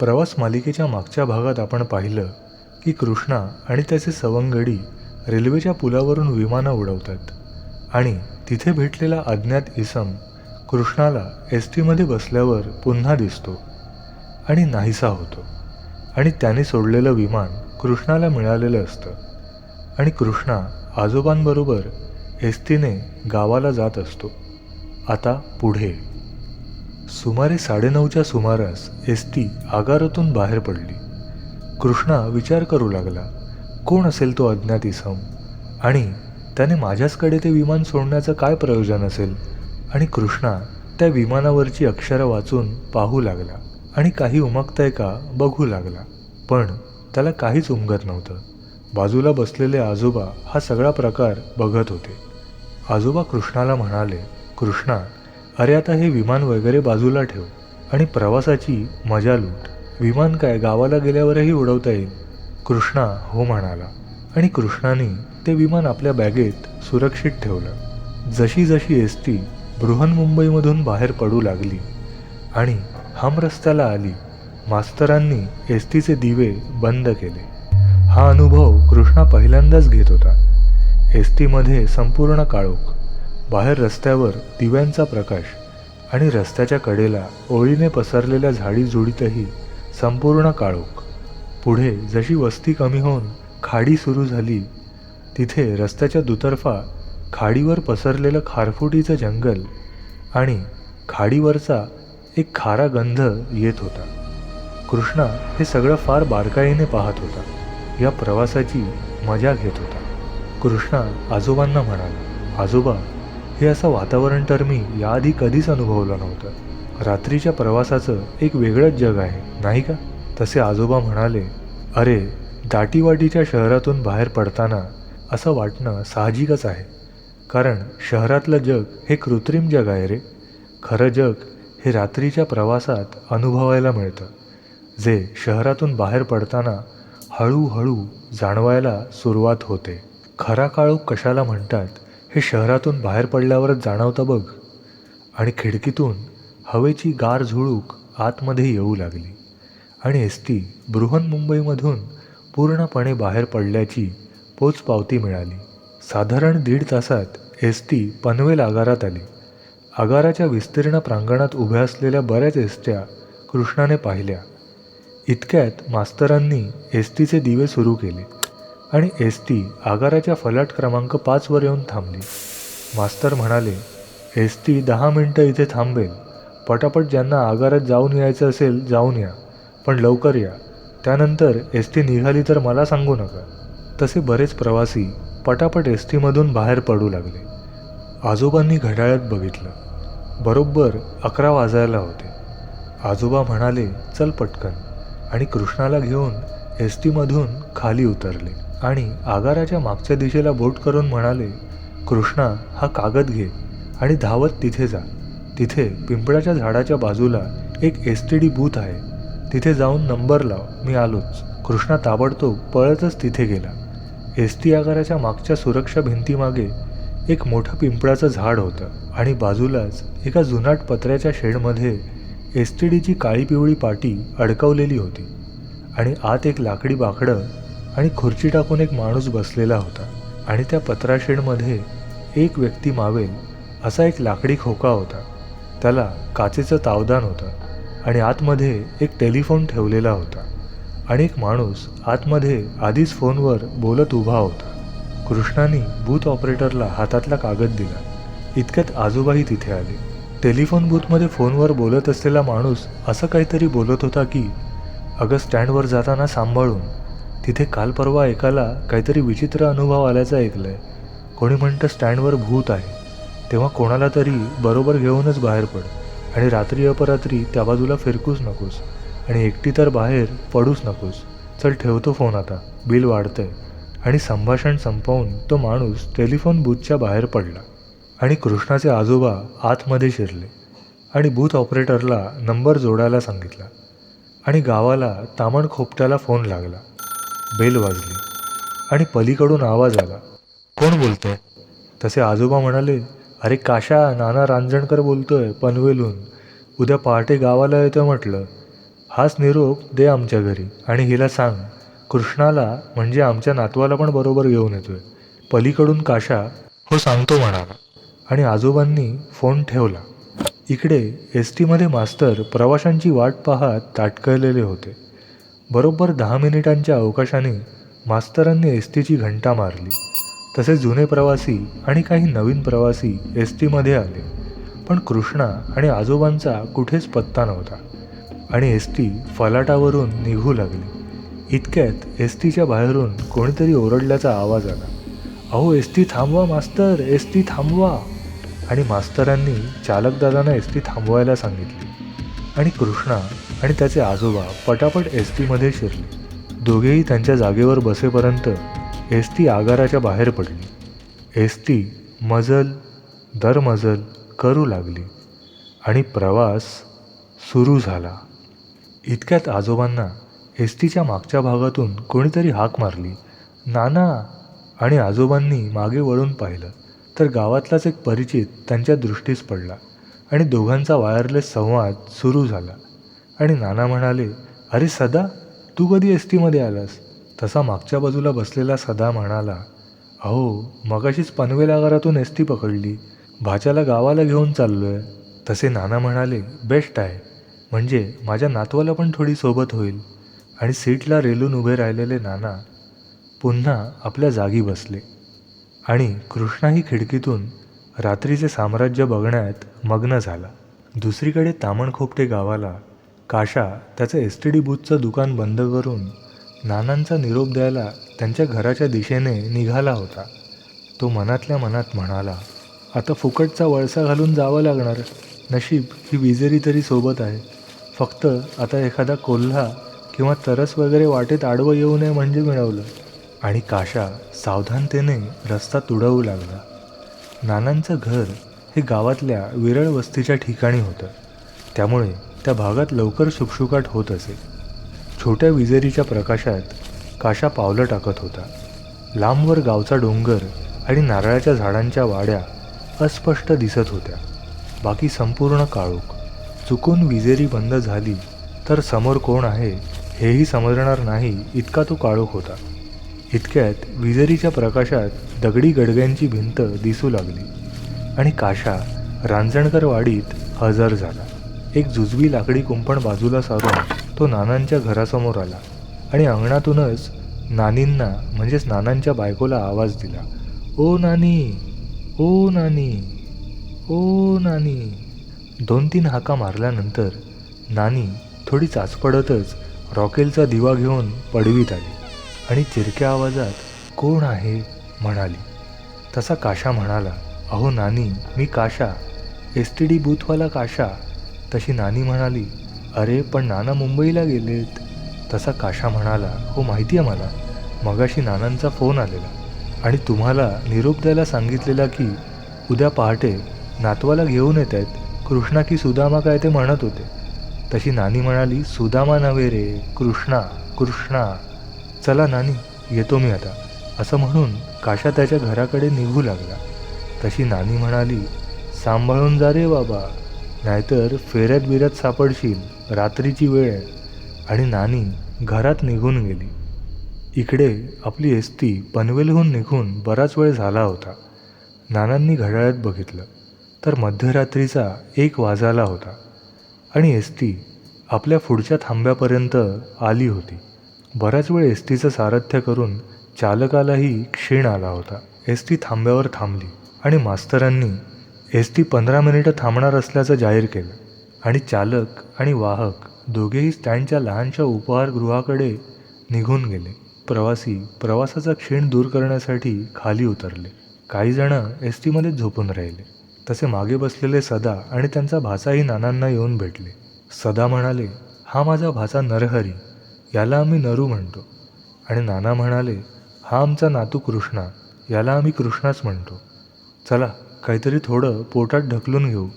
प्रवास मालिकेच्या मागच्या भागात आपण पाहिलं की कृष्णा आणि त्याचे सवंगडी रेल्वेच्या पुलावरून विमानं उडवतात. आणि तिथे भेटलेला अज्ञात इसम कृष्णाला एस टीमध्ये बसल्यावर पुन्हा दिसतो आणि नाहीसा होतो. आणि त्याने सोडलेलं विमान कृष्णाला मिळालेलं असतं. आणि कृष्णा आजोबांबरोबर एस टीने गावाला जात असतो. आता पुढे. सुमारे साडेनऊच्या सुमारास एस टी आगारातून बाहेर पडली. कृष्णा विचार करू लागला कोण असेल तो अज्ञात इसम? आणि त्याने माझ्याचकडे ते विमान सोडण्याचं काय प्रयोजन असेल? आणि कृष्णा त्या विमानावरची अक्षरं वाचून पाहू लागला आणि काही उमगतंय का बघू लागला. पण त्याला काहीच उमगत नव्हतं. बाजूला बसलेले आजोबा हा सगळा प्रकार बघत होते. आजोबा कृष्णाला म्हणाले कृष्णा अरे आता हे विमान वगैरे बाजूला ठेव आणि प्रवासाची मजा लूट. विमान काय गावाला गेल्यावरही उडवता येईल? कृष्णा हो म्हणाला. आणि कृष्णाने ते विमान आपल्या बॅगेत सुरक्षित ठेवलं. जशी जशी एस टी बृहन्मुंबईमधून बाहेर पडू लागली आणि हम रस्त्याला आली. मास्तरांनी एस टीचे दिवे बंद केले. हा अनुभव कृष्णा पहिल्यांदाच घेत होता. एस टीमध्ये संपूर्ण काळोख. बाहेर रस्त्यावर दिव्यांचा प्रकाश आणि रस्त्याच्या कडेला ओळीने पसरलेल्या झाडीझुडीतही संपूर्ण काळोख. पुढे जशी वस्ती कमी होऊन खाडी सुरू झाली तिथे रस्त्याच्या दुतर्फा खाडीवर पसरलेलं खारफुटीचं जंगल आणि खाडीवरचा एक खारा गंध येत होता. कृष्णा हे सगळं फार बारकाईने पाहत होता. या प्रवासाची मजा घेत होता. कृष्णा आजोबांना म्हणाला आजोबा हे असं वातावरण तर मी याआधी कधीच अनुभवलं नव्हतं. रात्रीच्या प्रवासाचं एक वेगळंच जग आहे नाही का? तसे आजोबा म्हणाले अरे दाटीवाटीच्या शहरातून बाहेर पडताना असं वाटणं साहजिकच आहे. कारण शहरातलं जग हे कृत्रिम जग आहे रे. खरं जग हे रात्रीच्या प्रवासात अनुभवायला मिळतं. जे शहरातून बाहेर पडताना हळूहळू जाणवायला सुरुवात होते. खरा काळोख कशाला म्हणतात? हे शहरातून बाहेर पडल्यावरच जाणवतं बघ. आणि खिडकीतून हवेची गार झुळूक आतमध्ये येऊ लागली. आणि एस टी बृहन्मुंबईमधून पूर्णपणे बाहेर पडल्याची पोचपावती मिळाली. साधारण दीड तासात एस टी पनवेल आगारात आली. आगाराच्या विस्तीर्ण प्रांगणात उभ्या असलेल्या बऱ्याच एसट्या कृष्णाने पाहिल्या. इतक्यात मास्तरांनी एस टीचे दिवे सुरू केले. आणि एस टी आगाराच्या फलाट क्रमांक पाचवर येऊन थांबली. मास्तर म्हणाले एस टी दहा मिनटं इथे थांबेल. पटापट ज्यांना आगारात जाऊन यायचं असेल जाऊन या. पण लवकर या. त्यानंतर एस टी निघाली तर मला सांगू नका. तसे बरेच प्रवासी पटापट एस टीमधून बाहेर पडू लागले. आजोबांनी घड्याळ्यात बघितलं. बरोबर अकरा वाजायला होते. आजोबा म्हणाले चल पटकन. आणि कृष्णाला घेऊन एस टीमधून खाली उतरले. आणि आगाराच्या मागच्या दिशेला बोट करून म्हणाले कृष्णा हा कागद घे आणि धावत तिथे जा. तिथे पिंपळाच्या झाडाच्या बाजूला एक एस टी डी बूथ आहे. तिथे जाऊन नंबर लाव मी आलोच. कृष्णा ताबडतोब पळतच तिथे गेला. एस टी आगाराच्या मागच्या सुरक्षा भिंतीमागे एक मोठं पिंपळाचं झाड होतं आणि बाजूलाच एका जुनाट पत्र्याच्या शेडमध्ये एस टी डीची काळी पिवळी पाटी अडकवलेली होती आणि आत एक लाकडी बाकडं आणि खुर्ची टाकून एक माणूस बसलेला होता. आणि त्या पत्राशेडमध्ये एक व्यक्ती मावेल असा एक लाकडी खोका होता. त्याला काचेचं तावदान होतं आणि आतमध्ये एक टेलिफोन ठेवलेला होता. आणि एक माणूस आतमध्ये आधीच फोनवर बोलत उभा होता. कृष्णानी बूथ ऑपरेटरला हातातला कागद दिला. इतक्यात आजोबाही तिथे आले. टेलिफोन बूथमध्ये फोनवर बोलत असलेला माणूस असं काहीतरी बोलत होता की अगं स्टँडवर जाताना सांभाळून तिथे काल परवा एकाला काहीतरी विचित्र अनुभव आल्याचं ऐकलं आहे कोणी म्हणतं स्टँडवर भूत आहे. तेव्हा कोणाला तरी बरोबर घेऊनच बाहेर पड आणि रात्री अपरात्री त्या बाजूला फिरकूच नकोस आणि एकटी तर बाहेर पडूच नकोस. चल ठेवतो फोन आता. बिल वाढतंय. आणि संभाषण संपवून तो माणूस टेलिफोन बूथच्या बाहेर पडला आणि कृष्णाचे आजोबा आतमध्ये शिरले आणि बूथ ऑपरेटरला नंबर जोडायला सांगितला आणि गावाला तामण खोपट्याला फोन लागला. बेल वाजली आणि पलीकडून आवाज आला. कोण बोलतंय? तसे आजोबा म्हणाले अरे काशा नाना रांजणकर बोलतोय पनवेलहून. उद्या पहाटे गावाला येतं म्हटलं. हाच निरोप दे आमच्या घरी आणि हिला सांग. कृष्णाला म्हणजे आमच्या नातवाला पण बरोबर घेऊन येतोय. पलीकडून काशा हो सांगतो म्हणाला. आणि आजोबांनी फोन ठेवला. इकडे एस टीमध्ये मास्तर प्रवाशांची वाट पाहत ताटकळलेले होते. बरोबर दहा मिनिटांच्या अवकाशाने मास्तरांनी एस टीची घंटा मारली. तसे जुने प्रवासी आणि काही नवीन प्रवासी एस टीमध्ये आले. पण कृष्णा आणि आजोबांचा कुठेच पत्ता नव्हता. आणि एस टी फलाटावरून निघू लागली. इतक्यात एस टीच्या बाहेरून कोणीतरी ओरडल्याचा आवाज आला. अहो एस टी थांबवा मास्तर एस टी थांबवा. आणि मास्तरांनी चालकदादांना एस टी थांबवायला सांगितली. आणि कृष्णा आणि त्याचे आजोबा पटापट एस टीमध्ये शिरले. दोघेही त्यांच्या जागेवर बसेपर्यंत एस टी आगाराच्या बाहेर पडली. एस टी मजल दरमजल करू लागली आणि प्रवास सुरू झाला. इतक्यात आजोबांना एस टीच्या मागच्या भागातून कोणीतरी हाक मारली. नाना आणि आजोबांनी मागे वळून पाहिलं तर गावातलाच एक परिचित त्यांच्या दृष्टीस पडला. आणि दोघांचा वायरलेस संवाद सुरू झाला. आणि नाना म्हणाले अरे सदा तू कधी एस टीमध्ये आलास? तसा मागच्या बाजूला बसलेला सदा म्हणाला अहो मगाशीच पनवेल आगारातून एस टी पकडली. भाच्याला गावाला घेऊन चाललो आहे तसे नाना म्हणाले बेस्ट आहे. म्हणजे माझ्या नातवाला पण थोडी सोबत होईल. आणि सीटला रेलून उभे राहिलेले नाना पुन्हा आपल्या जागी बसले. आणि कृष्णाही खिडकीतून रात्रीचे साम्राज्य बघण्यात मग्न झाला. दुसरीकडे तामणखोपटे गावाला काशा त्याचं एस टी डी बूथचं दुकान बंद करून नानांचा निरोप द्यायला त्यांच्या घराच्या दिशेने निघाला होता. तो मनातल्या मनात म्हणाला आता फुकटचा वळसा घालून जावं लागणार. नशीब ही विजेरी तरी सोबत आहे. फक्त आता एखादा कोल्हा किंवा तरस वगैरे वाटेत आडवं येऊ नये म्हणजे मिळवलं. आणि काशा सावधानतेने रस्ता तुडवू लागला. नानांचं घर हे गावातल्या विरळ वस्तीच्या ठिकाणी होतं. त्यामुळे त्या भागात लवकर शुकशुकाट होत असे. छोट्या विजेरीच्या प्रकाशात काशा पावलं टाकत होता. लांबवर गावचा डोंगर आणि नारळाच्या झाडांच्या वाड्या अस्पष्ट दिसत होत्या. बाकी संपूर्ण काळोख. चुकून विजेरी बंद झाली तर समोर कोण आहे हेही समजणार नाही इतका तो काळोख होता. इतक्यात विजेरीच्या प्रकाशात दगडी गडग्यांची भिंत दिसू लागली आणि काशा रांजणकर वाडीत हजर झाला. एक जुजवी लाकडी कुंपण बाजूला सारून तो नानांच्या घरासमोर आला आणि अंगणातूनच नानींना म्हणजेच नानांच्या बायकोला आवाज दिला. ओ नानी ओ नानी ओ नानी. दोन तीन हाका मारल्यानंतर नानी थोडी चाचपडतच रॉकेलचा दिवा घेऊन पडवीत आली. आणि चिरक्या आवाजात कोण आहे? म्हणाली. तसा काशा म्हणाला अहो नानी मी काशा. एस टी डी बूथवाला काशा. तशी नानी म्हणाली अरे पण नाना मुंबईला गेलेत. तसा काशा म्हणाला हो माहिती आहे मला. मगाशी नानांचा फोन आलेला. आणि तुम्हाला निरोप द्यायला सांगितलेला की उद्या पहाटे नातवाला घेऊन येत आहेत कृष्णा की सुदामा काय ते म्हणत होते. तशी नानी म्हणाली सुदामा नव्हे रे कृष्णा कृष्णा. चला नानी येतो मी आता. असं म्हणून काशा त्याच्या घराकडे निघू लागला. तशी नानी म्हणाली सांभाळून जा रे बाबा. नाहीतर फेऱ्यात बिऱ्यात सापडशील रात्रीची वेळ आहे. आणि नानी घरात निघून गेली. इकडे आपली एस पनवेलहून निघून बराच वेळ झाला होता. नानांनी घड्याळात बघितलं तर मध्यरात्रीचा एक वाजाला होता. आणि एस टी आपल्या पुढच्या थांब्यापर्यंत आली होती. बराच वेळ एस टीचं सारथ्य करून चालकालाही क्षीण आला होता. एस टी थांब्यावर थांबली आणि मास्तरांनी एस टी पंधरा मिनिटं थांबणार असल्याचं जाहीर केलं. आणि चालक आणि वाहक दोघेही स्टँडच्या लहानशा उपहारगृहाकडे निघून गेले. प्रवासी प्रवासाचा क्षीण दूर करण्यासाठी खाली उतरले. काही जणं एस टीमध्येच झोपून राहिले. तसे मागे बसलेले सदा आणि त्यांचा भाचाही नानांना येऊन भेटले. सदा म्हणाले हा माझा भाचा नरहरी. याला आम्ही नरू म्हणतो. आणि नाना म्हणाले हा आमचा नातू कृष्णा याला आम्ही कृष्णाच म्हणतो. चला काहीतरी थोडं पोटात ढकलून घेऊ.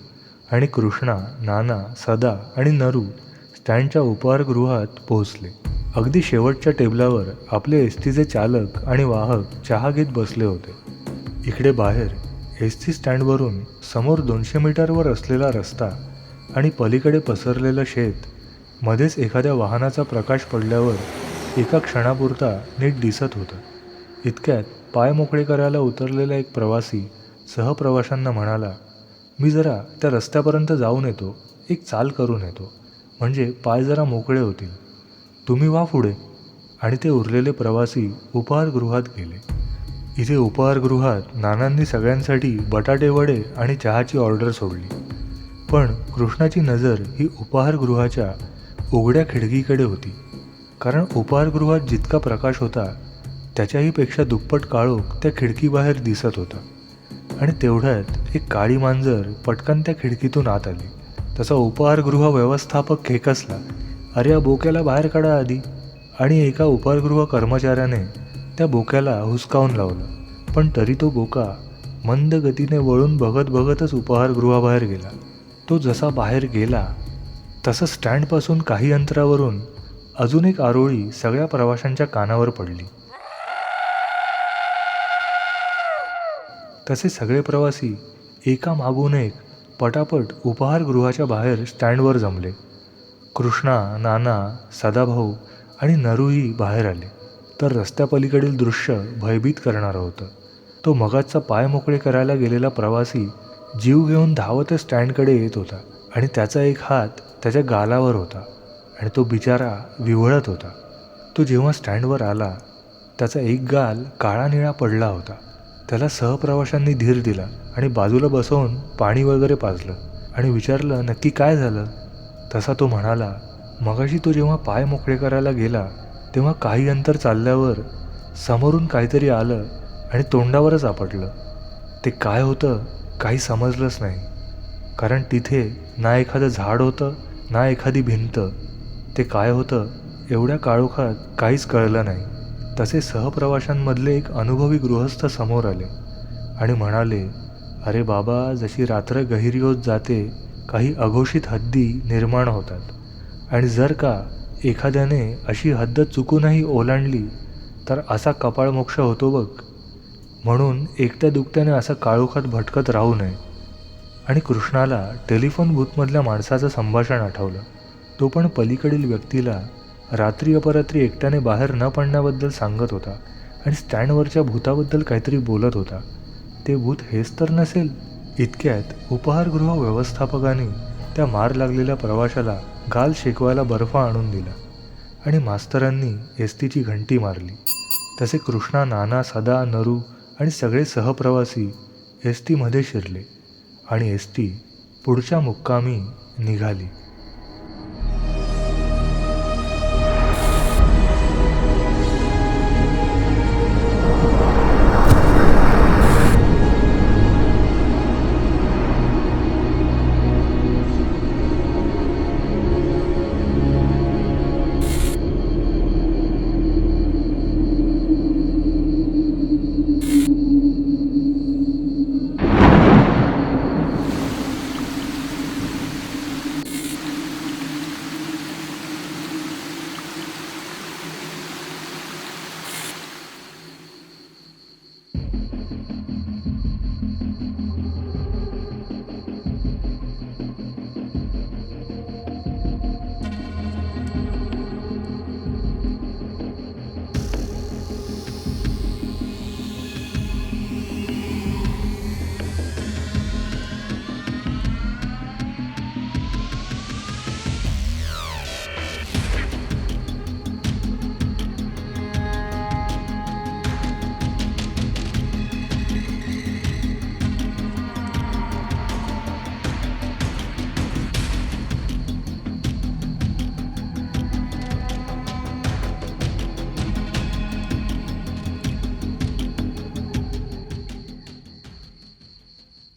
आणि कृष्णा नाना सदा आणि नरू स्टँडच्या उपहारगृहात पोहोचले. अगदी शेवटच्या टेबलावर आपले एस टीचे चालक आणि वाहक चहा घेत बसले होते. इकडे बाहेर एस टी स्टँडवरून समोर दोनशे मीटरवर असलेला रस्ता आणि पलीकडे पसरलेलं शेत मध्येच एखाद्या वाहनाचा प्रकाश पडल्यावर एका क्षणापुरता नीट दिसत होतं. इतक्यात पाय मोकळे करायला उतरलेला एक प्रवासी सहप्रवाशांना म्हणाला मी जरा त्या रस्त्यापर्यंत जाऊन येतो एक चाल करून येतो. म्हणजे पाय जरा मोकळे होतील. तुम्ही वा पुढे. आणि ते उरलेले प्रवासी उपहारगृहात गेले. इथे उपहारगृहात नानांनी सगळ्यांसाठी बटाटे वडे आणि चहाची ऑर्डर सोडली. पण कृष्णाची नजर ही उपहारगृहाच्या उघड्या खिडकीकडे होती. कारण उपहारगृहात जितका प्रकाश होता त्याच्याही पेक्षा दुप्पट काळोख त्या खिडकीबाहेर दिसत होता. आणि तेवढ्यात एक काळी मांजर पटकन त्या खिडकीतून आत आली. तसा उपहारगृह व्यवस्थापक खेकसला अरे या बोक्याला बाहेर काढा आधी. आणि एका उपहारगृह कर्मचाऱ्याने त्या बोक्याला हुसकावून लावलं. पण तरी तो बोका मंद गतीने वळून बघत बघतच उपहारगृहाबाहेर गेला. तो जसा बाहेर गेला तसं स्टँडपासून काही अंतरावरून अजून एक आरोळी सगळ्या प्रवाशांच्या कानावर पडली. तसे सगळे प्रवासी एका मागून एक पटापट उपहारगृहाच्या बाहेर स्टँडवर जमले. कृष्णा नाना सदाभाऊ आणि नरूही बाहेर आले. तर रस्त्यापलीकडील दृश्य भयभीत करणारं होतं. तो मगाचा पाय मोकळे करायला गेलेला प्रवासी जीव घेऊन धावत स्टँडकडे येत होता आणि त्याचा एक हात त्याच्या गालावर होता आणि तो बिचारा विवळत होता. तो जेव्हा स्टँडवर आला त्याचा एक गाल काळा निळा पडला होता. त्याला सहप्रवाशांनी धीर दिला आणि बाजूला बसवून पाणी वगैरे पाजलं आणि विचारलं नक्की काय झालं? तसा तो म्हणाला मगाशी तो जेव्हा पाय मोकळे करायला गेला तेव्हा काही अंतर चालल्यावर समोरून काहीतरी आलं आणि तोंडावरच आपटलं. ते काय होतं काही समजलंच नाही. कारण तिथे ना एखादं झाड होतं ना एखादी भिंत. ते काय होतं एवढ्या काळोखात काहीच कळलं नाही. तसे सहप्रवाशांमधले एक अनुभवी गृहस्थ समोर आले आणि म्हणाले अरे बाबा जशी रात्र गहिरी होत जाते काही अघोषित हद्दी निर्माण होतात. आणि जर का एखाद्याने अशी हद्द चुकूनही ओलांडली तर असा कपाळमोक्ष होतो बघ. म्हणून एकट्या दुकट्याने असं काळोखात भटकत राहू नये. आणि कृष्णाला टेलिफोन बूथमधल्या माणसाचं संभाषण आठवलं. तो पण पलीकडील व्यक्तीला रात्री अपरात्री एकट्याने बाहेर न पडण्याबद्दल सांगत होता आणि स्टँडवरच्या भूताबद्दल काहीतरी बोलत होता. ते भूत हेच तर नसेल इतक्यात उपहारगृह व्यवस्थापकाने त्या मार लागलेल्या प्रवाशाला गाल शेकवायला बर्फ आणून दिला आणि मास्तरांनी एस टीची घंटी मारली. तसे कृष्णा नाना सदा नरू आणि सगळे सहप्रवासी एस टीमध्ये शिरले. आणि एस टी पुढच्या मुक्कामी निघाली.